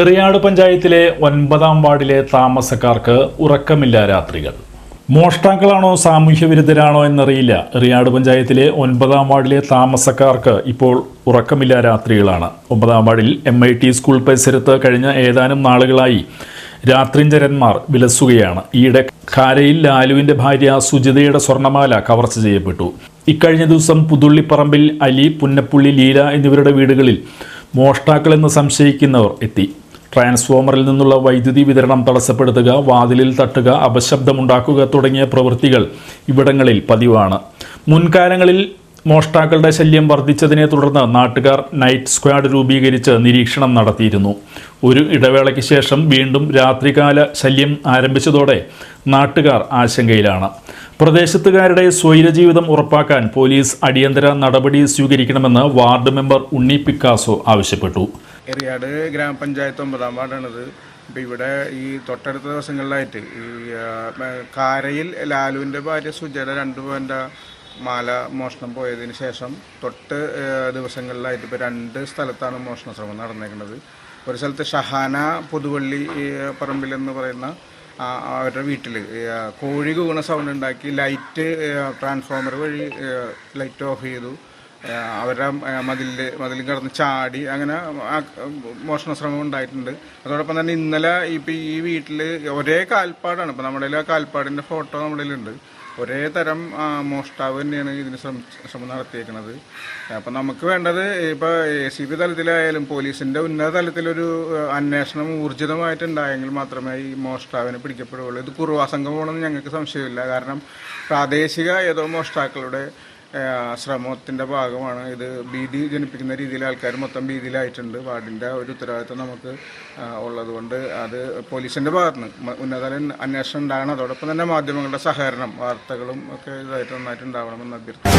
എറിയാട് പഞ്ചായത്തിലെ ഒൻപതാം വാർഡിലെ താമസക്കാർക്ക് ഉറക്കമില്ല രാത്രികൾ. മോഷ്ടാക്കളാണോ സാമൂഹ്യ വിരുദ്ധരാണോ എന്നറിയില്ല. എറിയാട് പഞ്ചായത്തിലെ ഒൻപതാം വാർഡിലെ താമസക്കാർക്ക് ഇപ്പോൾ ഉറക്കമില്ല രാത്രികളാണ്. ഒമ്പതാം വാർഡിൽ എം ഐ ടി സ്കൂൾ പരിസരത്ത് കഴിഞ്ഞ ഏതാനും നാളുകളായി രാത്രിഞ്ചരന്മാർ വിലസുകയാണ്. ഈയിടെ കാരയിൽ ലാലുവിന്റെ ഭാര്യ സുജിതയുടെ സ്വർണമാല കവർച്ച ചെയ്യപ്പെട്ടു. ഇക്കഴിഞ്ഞ ദിവസം പുതുള്ളിപ്പറമ്പിൽ അലി പുന്നപ്പുള്ളി ലീല എന്നിവരുടെ വീടുകളിൽ മോഷ്ടാക്കളെന്ന് സംശയിക്കുന്നവർ എത്തി. ട്രാൻസ്ഫോമറിൽ നിന്നുള്ള വൈദ്യുതി വിതരണം തടസ്സപ്പെടുത്തുക വാതിലിൽ തട്ടുക അപശബ്ദമുണ്ടാക്കുക തുടങ്ങിയ പ്രവൃത്തികൾ ഇവിടങ്ങളിൽ പതിവാണ്. മുൻകാലങ്ങളിൽ മോഷ്ടാക്കളുടെ ശല്യം വർദ്ധിച്ചതിനെ തുടർന്ന് നാട്ടുകാർ നൈറ്റ് സ്ക്വാഡ് രൂപീകരിച്ച് നിരീക്ഷണം നടത്തിയിരുന്നു. ഒരു ഇടവേളയ്ക്ക് ശേഷം വീണ്ടും രാത്രികാല ശല്യം ആരംഭിച്ചതോടെ നാട്ടുകാർ ആശങ്കയിലാണ്. പ്രദേശത്തുകാരുടെ സ്വൈരജീവിതം ഉറപ്പാക്കാൻ പോലീസ് അടിയന്തര നടപടി സ്വീകരിക്കണമെന്ന് വാർഡ് മെമ്പർ ഉണ്ണി പിക്കാസോ ആവശ്യപ്പെട്ടു. എറിയാട് ഗ്രാമപഞ്ചായത്ത് ഒമ്പതാം വാർഡാണിത്. ഇപ്പം ഇവിടെ ഈ തൊട്ടടുത്ത ദിവസങ്ങളിലായിട്ട് ഈ കാരയിൽ ലാലുവിന്റെ ഭാര്യ സുജല രണ്ട് പവന്റെ മാല മോഷണം പോയതിന് ശേഷം തൊട്ട് ദിവസങ്ങളിലായിട്ട് ഇപ്പോൾ രണ്ട് സ്ഥലത്താണ് മോഷണ ശ്രമം നടന്നേക്കുന്നത് ഒരു സ്ഥലത്ത് ഷഹാന പുതുവള്ളി പറമ്പിൽ എന്ന് പറയുന്ന അവരുടെ വീട്ടിൽ കോഴി കൂണ സൗണ്ട് ഉണ്ടാക്കി ലൈറ്റ് ട്രാൻസ്ഫോമർ വഴി ലൈറ്റ് ഓഫ് ചെയ്തു. അവരുടെ മതിലിൽ മതിലിൽ കിടന്ന് ചാടി അങ്ങനെ മോഷണ ശ്രമം ഉണ്ടായിട്ടുണ്ട്. അതോടൊപ്പം തന്നെ ഇന്നലെ ഇപ്പം ഈ വീട്ടിൽ ഒരേ കാൽപ്പാടാണ്. ഇപ്പം നമ്മുടെ ആ കാൽപ്പാടിന്റെ ഫോട്ടോ നമ്മുടെ ഉണ്ട് ഒരേ തരം മോഷ്ടാവ് തന്നെയാണ് ഇതിന് ശ്രമം നടത്തിയേക്കുന്നത് അപ്പം നമുക്ക് വേണ്ടത് ഇപ്പോൾ എ സി ബി തലത്തിലായാലും പോലീസിന്റെ ഉന്നത തലത്തിലൊരു അന്വേഷണം ഊർജിതമായിട്ടുണ്ടായെങ്കിൽ മാത്രമേ ഈ മോഷ്ടാവിനെ പിടിക്കപ്പെടുകയുള്ളൂ ഇത് കുറുവാ സംഘമാണെന്ന് ഞങ്ങൾക്ക് സംശയമില്ല. കാരണം പ്രാദേശിക ഏതോ മോഷ്ടാക്കളുടെ ശ്രമത്തിന്റെ ഭാഗമാണ്. ഇത് ഭീതി ജനിപ്പിക്കുന്ന രീതിയിൽ ആൾക്കാർ മൊത്തം ഭീതിയിലായിട്ടുണ്ട്. വാർഡിന്റെ ഒരു ഉത്തരവാദിത്വം നമുക്ക് ഉള്ളതുകൊണ്ട് അത് പോലീസിന്റെ ഭാഗത്ത് നിന്ന് ഉന്നതതല അന്വേഷണം ഉണ്ടാകണം. അതോടൊപ്പം തന്നെ മാധ്യമങ്ങളുടെ സഹകരണം വാർത്തകളും ഒക്കെ ഇതായിട്ട് നന്നായിട്ട് ഉണ്ടാവണമെന്ന് അഭ്യർത്ഥിക്കുന്നു.